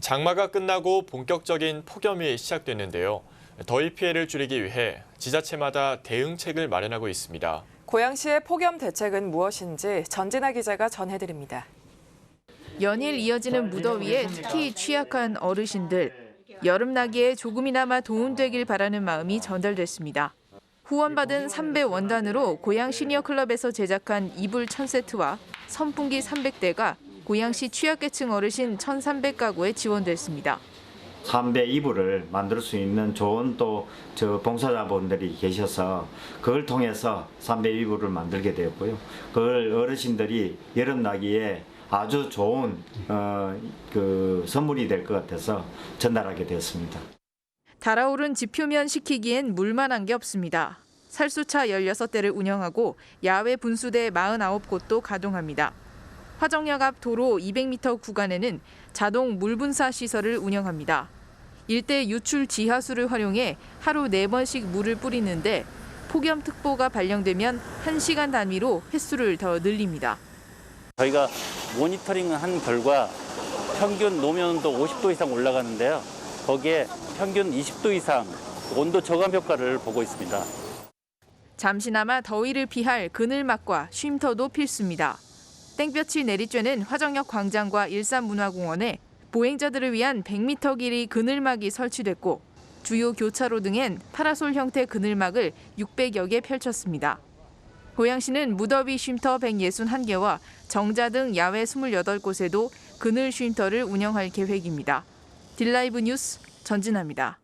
장마가 끝나고 본격적인 폭염이 시작됐는데요. 더위 피해를 줄이기 위해 지자체마다 대응책을 마련하고 있습니다. 고양시의 폭염 대책은 무엇인지 전진아 기자가 전해드립니다. 연일 이어지는 무더위에 특히 취약한 어르신들. 여름 나기에 조금이나마 도움되길 바라는 마음이 전달됐습니다. 후원받은 3배 원단으로 고양 시니어 클럽에서 제작한 이불 1000세트와 선풍기 300대가 고양시 취약계층 어르신 1,300가구에 지원됐습니다. 삼배 이불을 만들 수 있는 좋은 또 저 봉사자분들이 계셔서 그걸 통해서 삼배 이불을 만들게 되었고요. 그걸 어르신들이 여름 나기에 아주 좋은 어, 그 선물이 될 것 같아서 전달하게 되었습니다. 달아오른 지표면 식히기엔 물만한 게 없습니다. 살수차 16대를 운영하고 야외 분수대 49곳도 가동합니다. 화정역 앞 도로 200m 구간에는 자동 물분사 시설을 운영합니다. 일대 유출 지하수를 활용해 하루 4번씩 물을 뿌리는데 폭염특보가 발령되면 1시간 단위로 횟수를 더 늘립니다. 저희가 모니터링을 한 결과 평균 노면 온도 50도 이상 올라가는데요. 거기에 평균 20도 이상 온도 저감 효과를 보고 있습니다. 잠시나마 더위를 피할 그늘막과 쉼터도 필수입니다. 땡볕이 내리쬐는 화정역 광장과 일산문화공원에 보행자들을 위한 100m 길이 그늘막이 설치됐고 주요 교차로 등엔 파라솔 형태 그늘막을 600여 개 펼쳤습니다. 고양시는 무더위 쉼터 161개와 정자 등 야외 28곳에도 그늘 쉼터를 운영할 계획입니다. 딜라이브 뉴스 전진아입니다.